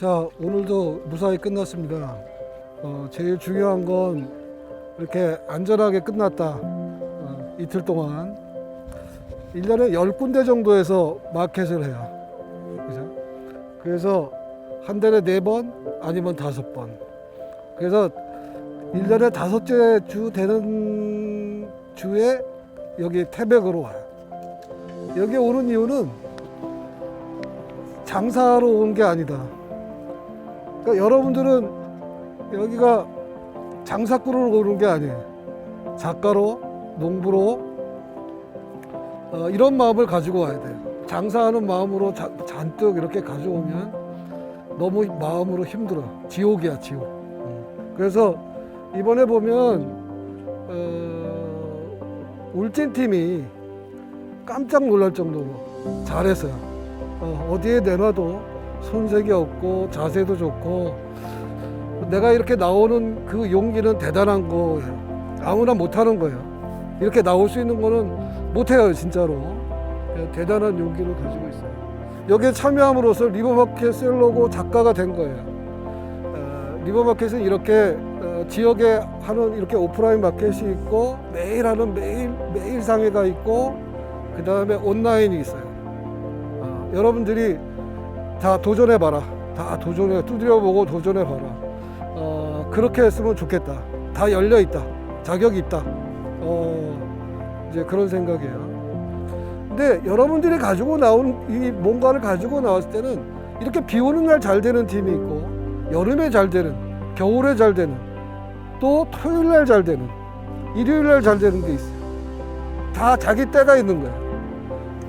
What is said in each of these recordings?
자, 오늘도 무사히 끝났습니다. 어, 제일 중요한 건 이렇게 안전하게 끝났다. 어, 이틀 동안. 1년에 10군데 정도에서 마켓을 해요. 그죠? 그래서 한 달에 4번 아니면 5번. 그래서 1년에 다섯째 주 되는 주에 여기 태백으로 와요. 여기 오는 이유는 장사하러 온게 아니다. 그러니까 여러분들은 여기가 장사꾼으로 오는 게 아니에요. 작가로, 농부로 어, 이런 마음을 가지고 와야 돼요. 장사하는 마음으로 자- 잔뜩 이렇게 가져오면 너무 마음으로 힘들어. 지옥이야, 지옥. 음. 그래서 이번에 보면 어, 울진 팀이 깜짝 놀랄 정도로 잘했어요. 어, 어디에 내놔도 손색이 없고 자세도 좋고 내가 이렇게 나오는 그 용기는 대단한 거예요. 아무나 못하는 거예요. 이렇게 나올 수 있는 거는 못해요, 진짜로. 예, 대단한 용기를 가지고 있어요. 여기에 참여함으로써 리버마켓 셀러고 작가가 된 거예요. 어, 리버마켓은 이렇게 어, 지역에 하는 이렇게 오프라인 마켓이 있고 매일 하는 매일 매일 상회가 있고 그 다음에 온라인이 있어요. 어, 여러분들이 다 도전해 봐라. 다 도전해 두드려 보고 도전해 봐라. 어, 그렇게 했으면 좋겠다. 다 열려 있다. 자격이 있다. 어, 이제 그런 생각이에요. 근데 여러분들이 가지고 나온 이 뭔가를 가지고 나왔을 때는 이렇게 비 오는 날 잘 되는 팀이 있고 여름에 잘 되는 겨울에 잘 되는 또 토요일 날 잘 되는 일요일 날 잘 되는 게 있어요. 다 자기 때가 있는 거예요.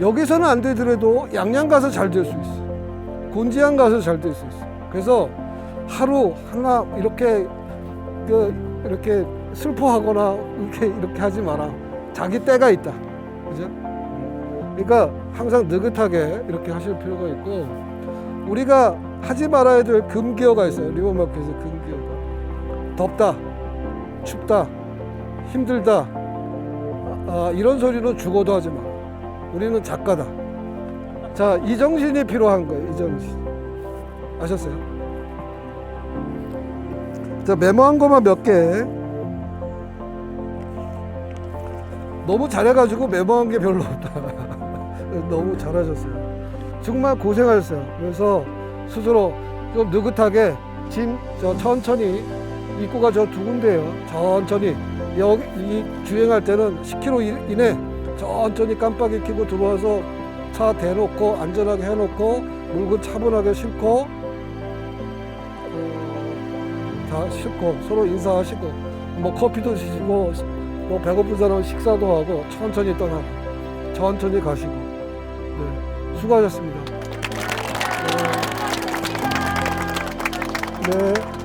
여기서는 안 되더라도 양양 가서 잘 될 수 있어. 곤지암 가서 잘 될 수 있어. 그래서 하루 하나 이렇게 그 이렇게 슬퍼하거나 이렇게 이렇게 하지 마라. 자기 때가 있다. 그죠? 그러니까 항상 느긋하게 이렇게 하실 필요가 있고 우리가 하지 말아야 될 금기어가 있어요. 리버마켓에서 금기어가 덥다, 춥다, 힘들다 아, 이런 소리는 죽어도 하지 마. 우리는 작가다. 자, 이 정신이 필요한 거예요. 이 정신. 아셨어요? 자, 메모한 것만 몇 개. 너무 잘해가지고 메모한 게 별로 없다. 너무 잘하셨어요. 정말 고생하셨어요. 그래서 스스로 좀 느긋하게 짐 저 천천히 입구가 저 두 군데예요. 천천히 여기 이 주행할 때는 10km 이내 천천히 깜빡이 켜고 들어와서 차 대놓고 안전하게 해놓고 물건 차분하게 싣고 어, 다 싣고 서로 인사하시고 뭐 커피도 드시고 뭐 배고픈 사람은 식사도 하고 천천히 떠나고 천천히 가시고 네, 수고하셨습니다. 네. 네.